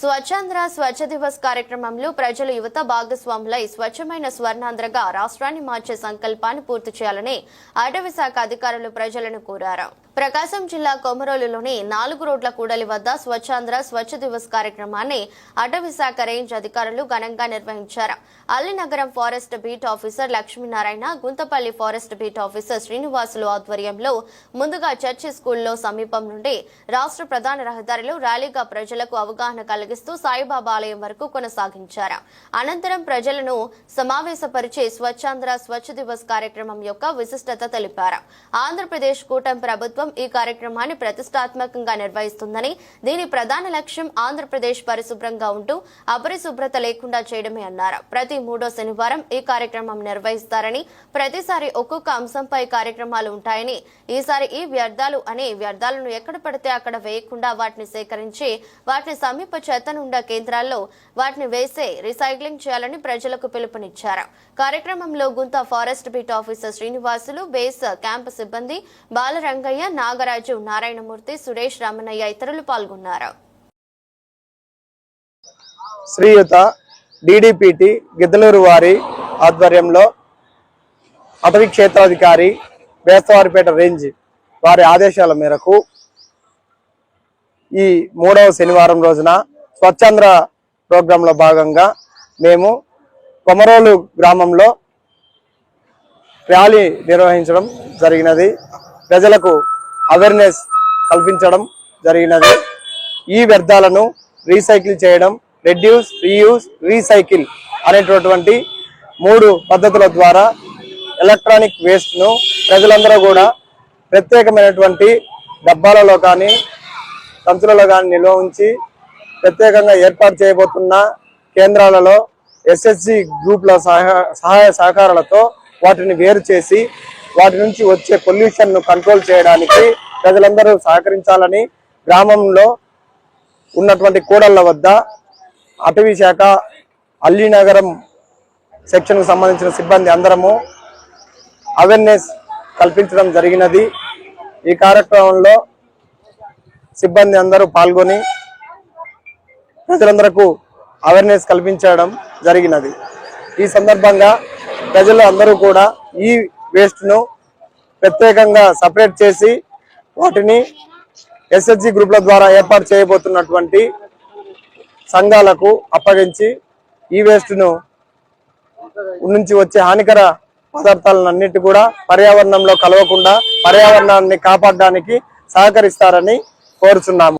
స్వచ్ఛాంధ్ర స్వచ్ఛ దివస్ కార్యక్రమంలో ప్రజలు యువత భాగస్వాములై స్వచ్ఛమైన స్వర్ణాంధ్రగా రాష్ట్రాన్ని మార్చే సంకల్పాన్ని పూర్తి చేయాలని అటవీ శాఖ అధికారులు ప్రజలను కోరారు. ప్రకాశం జిల్లా కొమరోలులోని నాలుగు రోడ్ల కూడలి వద్ద స్వచ్ఛాంధ్ర స్వచ్ఛ దివస్ కార్యక్రమాన్ని అటవీ శాఖ రేంజ్ అధికారులు ఘనంగా నిర్వహించారు. Allinagaram forest beat officer Lakshminarayana Guntapalli forest beat officer Srinivasulu ఆధ్వర్యంలో ముందుగా చర్చి స్కూల్లో సమీపం నుండి రాష్ట్ర ప్రధాన రహదారిలో ర్యాలీగా ప్రజలకు అవగాహన కలిగిస్తూ సాయిబాబా ఆలయం వరకు కొనసాగించారు. అనంతరం ప్రజలను సమావేశపరిచి స్వచ్ఛాంధ్ర స్వచ్ఛ దివస్ కార్యక్రమం యొక్క విశిష్టత తెలిపారు. ఆంధ్రప్రదేశ్ కూటమి ప్రభుత్వం ఈ కార్యక్రమాన్ని ప్రతిష్టాత్మకంగా నిర్వహిస్తుందని దీని ప్రధాన లక్ష్యం ఆంధ్రప్రదేశ్ పరిశుభ్రంగా ఉంటూ అపరిశుభ్రత లేకుండా చేయడమే అన్నారు. ప్రతి మూడో శనివారం ఈ కార్యక్రమం నిర్వహిస్తారని ప్రతిసారి ఒక్కొక్క అంశంపై కార్యక్రమాలు ఉంటాయని ఈసారి ఈ వ్యర్థాలు అనే వ్యర్థాలను ఎక్కడ పడితే అక్కడ వేయకుండా వాటిని సేకరించి వాటిని సమీప చెత్త కేంద్రాల్లో వాటిని వేసే రీసైక్లింగ్ చేయాలని ప్రజలకు పిలుపునిచ్చారు. కార్యక్రమంలో Gunta forest beat officer Srinivasulu base camp సిబ్బంది బాలరంగయ్య నాగరాజు నారాయణమూర్తి సురేష్ రామన్నయ్య ఇతరులు పాల్గొన్నారు. శ్రీయుత డిడిపిటి గిద్దలూరు వారి ఆధ్వర్యంలో అటవీ క్షేత్రాధికారి బేస్తవారిపేట రేంజ్ వారి ఆదేశాల మేరకు ఈ మూడవ శనివారం రోజున స్వచ్ఛంద్ర ప్రోగ్రాంలో భాగంగా మేము కొమరోలు గ్రామంలో ర్యాలీ నిర్వహించడం జరిగినది. ప్రజలకు అవేర్నెస్ కల్పించడం జరిగినది. ఈ వ్యర్థాలను రీసైకిల్ చేయడం రెడ్యూస్ రీయూస్ రీసైకిల్ అనేటటువంటి మూడు పద్ధతుల ద్వారా ఎలక్ట్రానిక్ వేస్ట్ను ప్రజలందరూ కూడా ప్రత్యేకమైనటువంటి డబ్బాలలో కానీ సంచులలో కానీ నిల్వ ఉంచి ప్రత్యేకంగా ఏర్పాటు చేయబోతున్న కేంద్రాలలో ఎస్ఎస్జి గ్రూప్ల సహాయ సహాయ సహకారాలతో వాటిని వేరు చేసి వాటి నుంచి వచ్చే పొల్యూషన్ను కంట్రోల్ చేయడానికి ప్రజలందరూ సహకరించాలని గ్రామంలో ఉన్నటువంటి కూడళ్ళ వద్ద అటవీ శాఖ అల్లీనగరం సెక్షన్కు సంబంధించిన సిబ్బంది అందరము అవేర్నెస్ కల్పించడం జరిగినది. ఈ కార్యక్రమంలో సిబ్బంది అందరూ పాల్గొని ప్రజలందరకు అవేర్నెస్ కల్పించడం జరిగినది. ఈ సందర్భంగా ప్రజలు అందరూ కూడా ఈ వేస్ట్ను ప్రత్యేకంగా సపరేట్ చేసి వాటిని ఎస్హెచ్జి గ్రూప్ల ద్వారా ఏర్పాటు చేయబోతున్నటువంటి సంఘాలకు అప్పగించి ఈ వేస్ట్ను నుంచి వచ్చే హానికర పదార్థాలన్నిటి కూడా పర్యావరణంలో కలవకుండా పర్యావరణాన్ని కాపాడడానికి సహకరిస్తారని కోరుచున్నాము.